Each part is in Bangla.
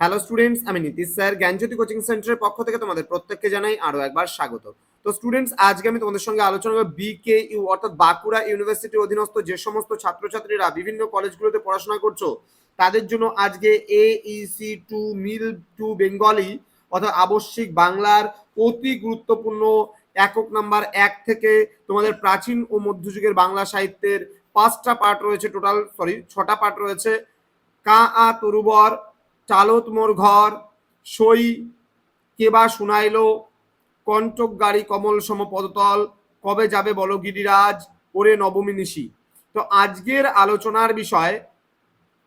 হ্যালো স্টুডেন্টস আমি নীতিশ স্যার জ্ঞানজ্যোতি কোচিং সেন্টারের পক্ষ থেকে তোমাদের প্রত্যেককে জানাই আরও একবার স্বাগত। তো স্টুডেন্টস আজকে আমি তোমাদের সঙ্গে আলোচনা করব বিকে ইউ অর্থাৎ বাঁকুড়া ইউনিভার্সিটির অধীনস্থ যে সমস্ত ছাত্রছাত্রীরা বিভিন্ন কলেজগুলোতে পড়াশোনা করছ, তাদের জন্য আজকে এইসি টু মিল টু বেঙ্গলি অর্থাৎ আবশ্যিক বাংলার অতি গুরুত্বপূর্ণ একক নাম্বার এক থেকে তোমাদের প্রাচীন ও মধ্যযুগের বাংলা সাহিত্যের পাঁচটা পার্ট রয়েছে টোটাল সরি ছটা পার্ট রয়েছে। কা আ তরুবর চালত মোর ঘর, সই কেবা শুনাইলো, কণ্টক গাড়ি কমল সম পদতল, কবে যাবে বলো গিরিরাজ, ওরে নবমী নিশি। তো আজকের আলোচনার বিষয়,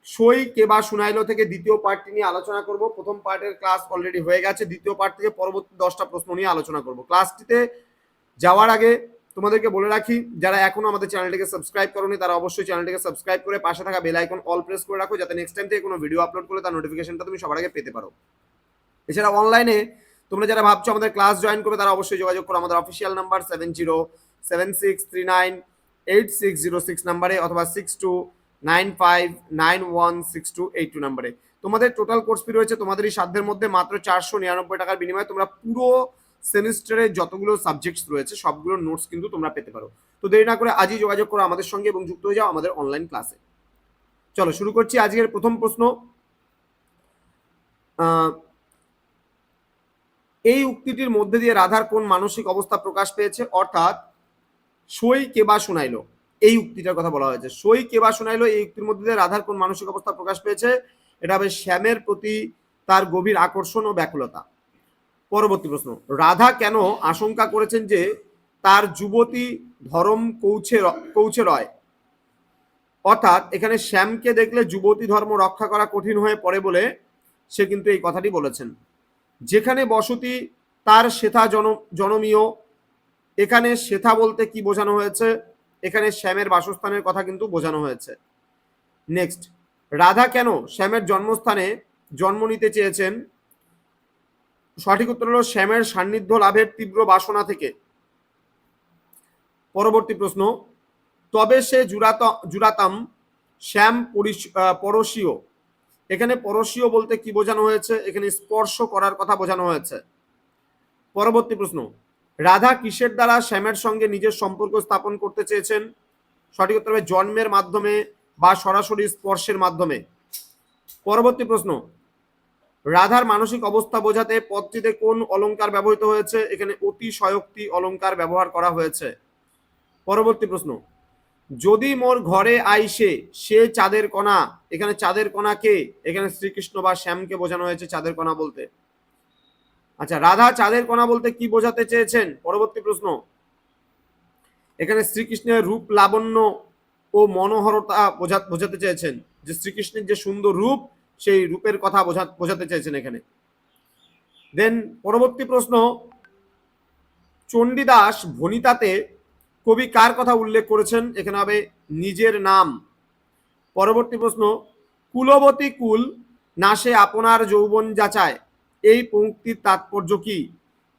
সই কেবা শুনাইলো থেকে দ্বিতীয় পার্টটি নিয়ে আলোচনা করব। প্রথম পার্টের ক্লাস অলরেডি হয়ে গেছে। দ্বিতীয় পার্ট থেকে পরবর্তী দশটা প্রশ্ন নিয়ে আলোচনা করব। ক্লাসটিতে যাওয়ার আগে তোমাদেরকে বলে রাখি, যারা এখনও আমাদের চ্যানেলটিকে সাবস্ক্রাইব করোনি, তারা অবশ্যই চ্যানেলটিকে সাবস্ক্রাইব করে পাশে থাকা বেল আইকন অল প্রেস করে রাখো, যাতে নেক্সট টাইম থেকে কোনো ভিডিও আপলোড করলে তার নোটিফিকেশনটা তুমি সবার আগে পেতে পারো। এছাড়া অনলাইনে তোমরা যারা ভাবছ আমাদের ক্লাস জয়েন করবে, তারা অবশ্যই যোগাযোগ করো আমাদের official number seven zero seven six three nine eight six zero six নাম্বারে অথবা six two nine five nine one six two eight two নাম্বারে তোমাদের টোটাল কোর্স ফি রয়েছে তোমাদের এই সাধ্যের মধ্যে মাত্র চারশো নিরানব্বই টাকার বিনিময়ে তোমরা পুরো সেমিস্টারে যতগুলো সাবজেক্টস রয়েছে, সবগুলো নোটস কিন্তু তোমরা পেতে পারো। তো দেরি না করে আজই যোগাযোগ করো আমাদের সঙ্গে এবং যুক্ত হয়ে যাও আমাদের অনলাইন ক্লাসে চলো, শুরু করছি আজকের প্রথম প্রশ্ন। এই উক্তিটির মধ্যে দিয়ে রাধার কোন মানসিক অবস্থা প্রকাশ পেয়েছে? অর্থাৎ, সই কেবা শুনাইলো? এই উক্তিটার কথা বলা হয়েছে। সই কেবা শুনাইলো? এই উক্তির মধ্যে দিয়ে রাধার কোন মানসিক অবস্থা প্রকাশ পেয়েছে? এটা হবে শ্যামের প্রতি তার গভীর আকর্ষণ ও ব্যাকুলতা। পরবর্তী প্রশ্ন। রাধা কেন আশঙ্কা করেছেন যে তার যুবতী ধর্ম কৌছে কৌছে রয়? অর্থাৎ এখানে শ্যামকে দেখলে যুবতী ধর্ম রক্ষা করা কঠিন হয়ে পড়ে বলে সে কিন্তু এই কথাটি বলেছেন। যেখানে বসতি, তার সেথা জন জনমীয়, এখানে সেথা বলতে কি বোঝানো হয়েছে? এখানে শ্যামের বাসস্থানের কথা কিন্তু বোঝানো হয়েছে। নেক্সট, রাধা কেন শ্যামের জন্মস্থানে জন্ম নিতে চেয়েছেন? সঠিক উত্তর হলো শ্যামের সান্নিধ্য লাভের তীব্র বাসনা থেকে। পরবর্তী প্রশ্ন, তবে সে জুরাত, জুরাতাম, শ্যাম পরশীয়। এখানে পরশীয় বলতে কি বোঝানো হয়েছে? এখানে স্পর্শ করার কথা বোঝানো হয়েছে। পরবর্তী প্রশ্ন, রাধা কিসের দ্বারা শ্যামের সঙ্গে নিজের সম্পর্ক স্থাপন করতে চেয়েছেন? সঠিক উত্তর হবে জন্মের মাধ্যমে বা সরাসরি স্পর্শের মাধ্যমে। পরবর্তী প্রশ্ন রাধার মানসিক অবস্থা বোঝাতে পদটিতে কোন অলংকার ব্যবহৃত হয়েছে? এখানে অতি সয়োক্তি অলংকার ব্যবহার করা হয়েছে। পরবর্তী প্রশ্ন। যদি মোর ঘরে আইসে সে চাঁদের কণা, এখানে চাঁদের কণা কে? এখানে শ্রীকৃষ্ণ বা শ্যামকে বোঝানো হয়েছে চাঁদের কণা বলতে। আচ্ছা রাধা চাঁদের কণা বলতে কি বোঝাতে চেয়েছেন? পরবর্তী প্রশ্ন। এখানে শ্রীকৃষ্ণের রূপ লাবণ্য ও মনোহরতা বোঝা বোঝাতে চেয়েছেন যে শ্রীকৃষ্ণের যে সুন্দর রূপ সেই রূপের কথা বোঝা বোঝাতে চেয়েছেন এখানে। দেন পরবর্তী প্রশ্ন, চণ্ডীদাস ভনিতাতে কবি কার কথা উল্লেখ করেছেন? এখানে হবে নিজের নাম। পরবর্তী প্রশ্ন, কুলবতী কুল নাশে আপনার যৌবন যাচায়। এই পঙ্ক্তির তাৎপর্য কি?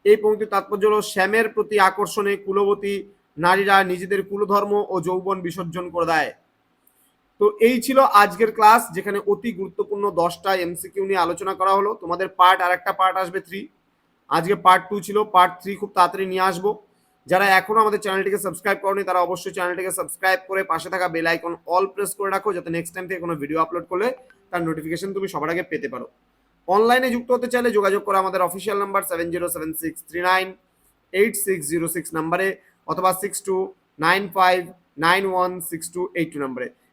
এই পঙ্ক্তির তাৎপর্য হল শ্যামের প্রতি আকর্ষণে কুলবতী নারীরা নিজেদের কুলধর্ম ও যৌবন বিসর্জন করে দেয়। তো এই ছিল আজকের ক্লাস, যেখানে অতি গুরুত্বপূর্ণ দশটা এমসিকিউ নিয়ে আলোচনা করা হলো। তোমাদের পার্ট আর একটা পার্ট আসবে থ্রি আজকে পার্ট টু ছিল পার্ট থ্রি খুব তাড়াতাড়ি নিয়ে আসব। যারা এখনও আমাদের চ্যানেলটিকে সাবস্ক্রাইব করনি, তারা অবশ্যই চ্যানেলটিকে সাবস্ক্রাইব করে পাশে থাকা বেল আইকন অল প্রেস করে রাখো, যাতে নেক্সট টাইম থেকে কোনো ভিডিও আপলোড করলে তার নোটিফিকেশন তুমি সবার আগে পেতে পারো। অনলাইনে যুক্ত হতে চাইলে যোগাযোগ করো আমাদের official number seven zero seven six three nine eight six zero six নাম্বারে অথবা six two nine five nine one six two eight two নাম্বারে